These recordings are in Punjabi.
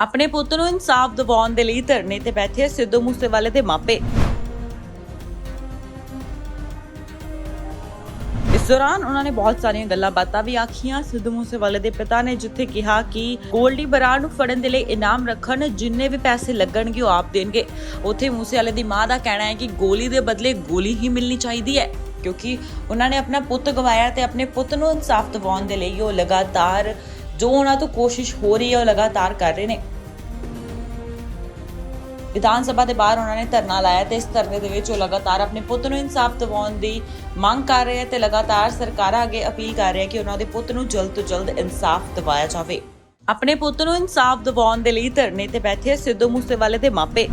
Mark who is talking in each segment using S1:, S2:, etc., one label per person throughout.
S1: ਆਪਣੇ ਪੁੱਤ ਨੂੰ ਇਨਸਾਫ ਦਿਵਾਉਣ ਦੇ ਲਈ ਧਰਨੇ ਤੇ ਬੈਠੇ ਸਿੱਧੂ ਮੂਸੇਵਾਲੇ ਦੇ ਮਾਪੇ। ਇਸ ਦੌਰਾਨ ਉਹਨਾਂ ਨੇ ਬਹੁਤ ਸਾਰੀਆਂ ਗੱਲਾਂ ਬਾਤਾਂ ਵੀ ਆਖੀਆਂ। ਸਿੱਧੂ ਮੂਸੇਵਾਲੇ ਦੇ ਪਿਤਾ ਨੇ ਜਿੱਥੇ ਕਿਹਾ ਕਿ ਗੋਲਡੀ ਬਰਾੜ ਨੂੰ ਫੜਨ ਦੇ ਲਈ ਇਨਾਮ ਰੱਖਣ, ਜਿੰਨੇ ਵੀ ਪੈਸੇ ਲੱਗਣਗੇ ਉਹ ਆਪ ਦੇਣਗੇ। ਉੱਥੇ ਮੂਸੇਵਾਲੇ ਦੀ ਮਾਂ ਦਾ ਕਹਿਣਾ ਹੈ ਕਿ ਗੋਲੀ ਦੇ ਬਦਲੇ ਗੋਲੀ ਹੀ ਮਿਲਣੀ ਚਾਹੀਦੀ ਹੈ, ਕਿਉਂਕਿ ਉਹਨਾਂ ਨੇ ਆਪਣਾ ਪੁੱਤ ਗਵਾਇਆ ਤੇ ਆਪਣੇ ਪੁੱਤ ਨੂੰ ਇਨਸਾਫ ਦਿਵਾਉਣ ਦੇ ਲਈ ਉਹ ਲਗਾਤਾਰ ਜੋ ਉਹਨਾਂ ਤੋਂ ਕੋਸ਼ਿਸ਼ ਹੋ ਰਹੀ ਹੈ, ਉਹ ਲਗਾਤਾਰ ਕਰ ਰਹੇ ਨੇ। ਵਿਧਾਨ ਸਭਾ ਦੇ ਬਾਹਰ ਉਹਨਾਂ ਨੇ ਧਰਨਾ ਲਾਇਆ ਤੇ ਇਸ ਧਰਨੇ ਦੇ ਵਿੱਚ ਉਹ ਲਗਾਤਾਰ ਆਪਣੇ ਪੁੱਤ ਨੂੰ ਇਨਸਾਫ ਦਿਵਾਉਣ ਦੀ ਮੰਗ ਕਰ ਰਹੇ ਤੇ ਲਗਾਤਾਰ ਸਰਕਾਰਾਂ ਅੱਗੇ ਅਪੀਲ ਕਰ ਰਹੇ ਕਿ ਉਹਨਾਂ ਦੇ ਪੁੱਤ ਨੂੰ ਜਲਦ ਤੋਂ ਜਲਦ ਇਨਸਾਫ ਦਿਵਾਇਆ ਜਾਵੇ। ਆਪਣੇ ਪੁੱਤ ਨੂੰ ਇਨਸਾਫ ਦਿਵਾਉਣ ਦੇ ਲਈ ਧਰਨੇ ਤੇ ਬੈਠੇ ਸਿੱਧੂ ਮੂਸੇਵਾਲੇ ਦੇ ਮਾਪੇ।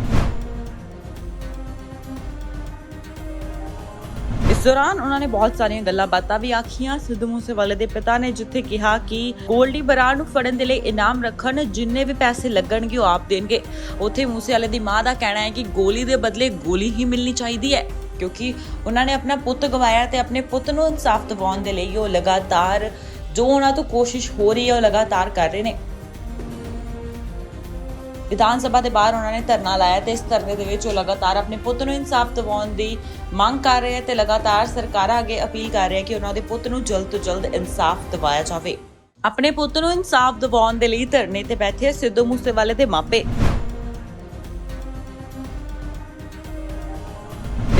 S1: ਇਸ ਦੌਰਾਨ ਉਹਨਾਂ ਨੇ ਬਹੁਤ ਸਾਰੀਆਂ ਗੱਲਾਂ ਬਾਤਾਂ ਵੀ ਆਖੀਆਂ। ਸਿੱਧੂ ਮੂਸੇਵਾਲੇ ਦੇ ਪਿਤਾ ਨੇ ਜਿੱਥੇ ਕਿਹਾ ਕਿ ਗੋਲਡੀ ਬਰਾੜ ਨੂੰ ਫੜਨ ਦੇ ਲਈ ਇਨਾਮ ਰੱਖਣ, ਜਿੰਨੇ ਵੀ ਪੈਸੇ ਲੱਗਣਗੇ ਉਹ ਆਪ ਦੇਣਗੇ। ਉੱਥੇ ਮੂਸੇਵਾਲੇ ਦੀ ਮਾਂ ਦਾ ਕਹਿਣਾ ਹੈ ਕਿ ਗੋਲੀ ਦੇ ਬਦਲੇ ਗੋਲੀ ਹੀ ਮਿਲਣੀ ਚਾਹੀਦੀ ਹੈ, ਕਿਉਂਕਿ ਉਹਨਾਂ ਨੇ ਆਪਣਾ ਪੁੱਤ ਗਵਾਇਆ ਤੇ ਆਪਣੇ ਪੁੱਤ ਨੂੰ ਇਨਸਾਫ ਦਿਵਾਉਣ ਦੇ ਲਈ ਉਹ ਲਗਾਤਾਰ ਜੋ ਉਹਨਾਂ ਤੋਂ ਕੋਸ਼ਿਸ਼ ਹੋ ਰਹੀ ਹੈ, ਉਹ ਲਗਾਤਾਰ ਕਰ ਰਹੇ ਨੇ। ਵਿਧਾਨ ਸਭਾ ਦੇ ਬਾਹਰ ਉਹਨਾਂ ਨੇ ਧਰਨਾ ਲਾਇਆ ਤੇ ਇਸ ਧਰਨੇ ਦੇ ਵਿੱਚ ਉਹ ਲਗਾਤਾਰ ਆਪਣੇ ਪੁੱਤ ਨੂੰ ਇਨਸਾਫ ਦਿਵਾਉਣ ਦੀ ਮੰਗ ਕਰ ਰਹੇ ਤੇ ਲਗਾਤਾਰ ਸਰਕਾਰਾਂ ਅੱਗੇ ਅਪੀਲ ਕਰ ਰਹੇ ਕਿ ਉਹਨਾਂ ਦੇ ਪੁੱਤ ਨੂੰ ਜਲਦ ਤੋਂ ਜਲਦ ਇਨਸਾਫ ਦਿਵਾਇਆ ਜਾਵੇ। ਆਪਣੇ ਪੁੱਤ ਨੂੰ ਇਨਸਾਫ ਦਿਵਾਉਣ ਦੇ ਲਈ ਧਰਨੇ ਤੇ ਬੈਠੇ ਸਿੱਧੂ ਮੂਸੇਵਾਲੇ ਦੇ ਮਾਪੇ।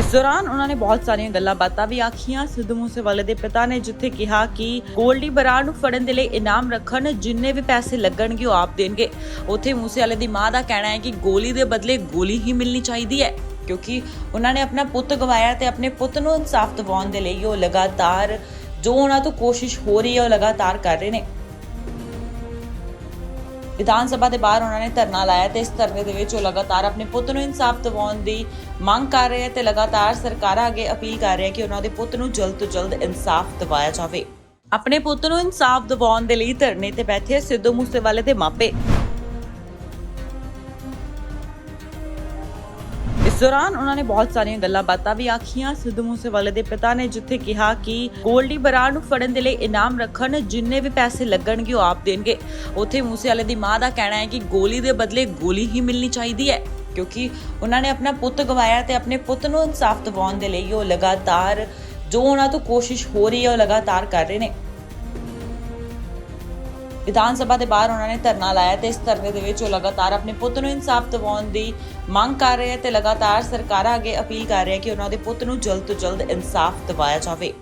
S1: ਇਸ ਦੌਰਾਨ ਉਹਨਾਂ ਨੇ ਬਹੁਤ ਸਾਰੀਆਂ ਗੱਲਾਂ ਬਾਤਾਂ ਵੀ ਆਖੀਆਂ। ਸਿੱਧੂ ਮੂਸੇਵਾਲੇ ਦੇ ਪਿਤਾ ਨੇ ਜਿੱਥੇ ਕਿਹਾ ਕਿ ਗੋਲਡੀ ਬਰਾੜ ਨੂੰ ਫੜਨ ਦੇ ਲਈ ਇਨਾਮ ਰੱਖਣ, ਜਿੰਨੇ ਵੀ ਪੈਸੇ ਲੱਗਣਗੇ ਉਹ ਆਪ ਦੇਣਗੇ। ਉੱਥੇ ਮੂਸੇਵਾਲੇ ਦੀ ਮਾਂ ਦਾ ਕਹਿਣਾ ਹੈ ਕਿ ਗੋਲੀ ਦੇ ਬਦਲੇ ਗੋਲੀ ਹੀ ਮਿਲਣੀ ਚਾਹੀਦੀ ਹੈ, ਕਿਉਂਕਿ ਉਹਨਾਂ ਨੇ ਆਪਣਾ ਪੁੱਤ ਗਵਾਇਆ ਤੇ ਆਪਣੇ ਪੁੱਤ ਨੂੰ ਇਨਸਾਫ ਦਿਵਾਉਣ ਦੇ ਲਈ ਉਹ ਲਗਾਤਾਰ ਜੋ ਉਹਨਾਂ ਤੋਂ ਕੋਸ਼ਿਸ਼ ਹੋ ਰਹੀ ਹੈ, ਉਹ ਲਗਾਤਾਰ ਕਰ ਰਹੇ ਨੇ। ਵਿਧਾਨ ਸਭਾ ਦੇ ਬਾਹਰ ਉਹਨਾਂ ਨੇ ਧਰਨਾ ਲਾਇਆ ਤੇ ਇਸ ਧਰਨੇ ਦੇ ਵਿੱਚ ਉਹ ਲਗਾਤਾਰ ਆਪਣੇ ਪੁੱਤ ਨੂੰ ਇਨਸਾਫ ਦਿਵਾਉਣ ਦੀ ਮੰਗ ਕਰ ਰਹੇ ਤੇ ਲਗਾਤਾਰ ਸਰਕਾਰਾਂ ਅੱਗੇ ਅਪੀਲ ਕਰ ਰਹੇ ਕਿ ਉਹਨਾਂ ਦੇ ਪੁੱਤ ਨੂੰ ਜਲਦ ਤੋਂ ਜਲਦ ਇਨਸਾਫ ਦਿਵਾਇਆ ਜਾਵੇ। ਆਪਣੇ ਪੁੱਤ ਨੂੰ ਇਨਸਾਫ ਦਿਵਾਉਣ ਦੇ ਲਈ ਧਰਨੇ ਤੇ ਬੈਠੇ ਸਿੱਧੂ ਮੂਸੇਵਾਲੇ ਦੇ ਮਾਪੇ। ਇਸ ਦੌਰਾਨ ਉਹਨਾਂ ਨੇ ਬਹੁਤ ਸਾਰੀਆਂ ਗੱਲਾਂ ਬਾਤਾਂ ਵੀ ਆਖੀਆਂ। ਸਿੱਧੂ ਮੂਸੇਵਾਲੇ ਦੇ ਪਿਤਾ ਨੇ ਜਿੱਥੇ ਕਿਹਾ ਕਿ ਗੋਲਡੀ ਬਰਾੜ ਨੂੰ ਫੜਨ ਦੇ ਲਈ ਇਨਾਮ ਰੱਖਣ, ਜਿੰਨੇ ਵੀ ਪੈਸੇ ਲੱਗਣਗੇ ਉਹ ਆਪ ਦੇਣਗੇ। ਉੱਥੇ ਮੂਸੇਵਾਲੇ ਦੀ ਮਾਂ ਦਾ ਕਹਿਣਾ ਹੈ ਕਿ ਗੋਲੀ ਦੇ ਬਦਲੇ ਗੋਲੀ ਹੀ ਮਿਲਣੀ ਚਾਹੀਦੀ ਹੈ, ਕਿਉਂਕਿ ਉਹਨਾਂ ਨੇ ਆਪਣਾ ਪੁੱਤ ਗਵਾਇਆ ਤੇ ਆਪਣੇ ਪੁੱਤ ਨੂੰ ਇਨਸਾਫ ਦਿਵਾਉਣ ਦੇ ਲਈ ਉਹ ਲਗਾਤਾਰ ਜੋ ਉਹਨਾਂ ਤੋਂ ਕੋਸ਼ਿਸ਼ ਹੋ ਰਹੀ ਹੈ, ਉਹ ਲਗਾਤਾਰ ਕਰ ਰਹੇ ਨੇ। ਵਿਧਾਨ ਸਭਾ ਦੇ ਬਾਹਰ ਉਹਨਾਂ ਨੇ ਧਰਨਾ ਲਾਇਆ ਤੇ ਇਸ ਧਰਨੇ ਦੇ ਵਿੱਚ ਉਹ ਲਗਾਤਾਰ ਆਪਣੇ ਪੁੱਤ ਨੂੰ ਇਨਸਾਫ ਦਿਵਾਉਣ ਦੀ ਮੰਗ ਕਰ ਰਹੇ ਹੈ ਤੇ ਲਗਾਤਾਰ ਸਰਕਾਰਾਂ ਅੱਗੇ ਅਪੀਲ ਕਰ ਰਹੇ ਕਿ ਉਹਨਾਂ ਦੇ ਪੁੱਤ ਨੂੰ ਜਲਦ ਤੋਂ ਜਲਦ ਇਨਸਾਫ ਦਿਵਾਇਆ ਜਾਵੇ।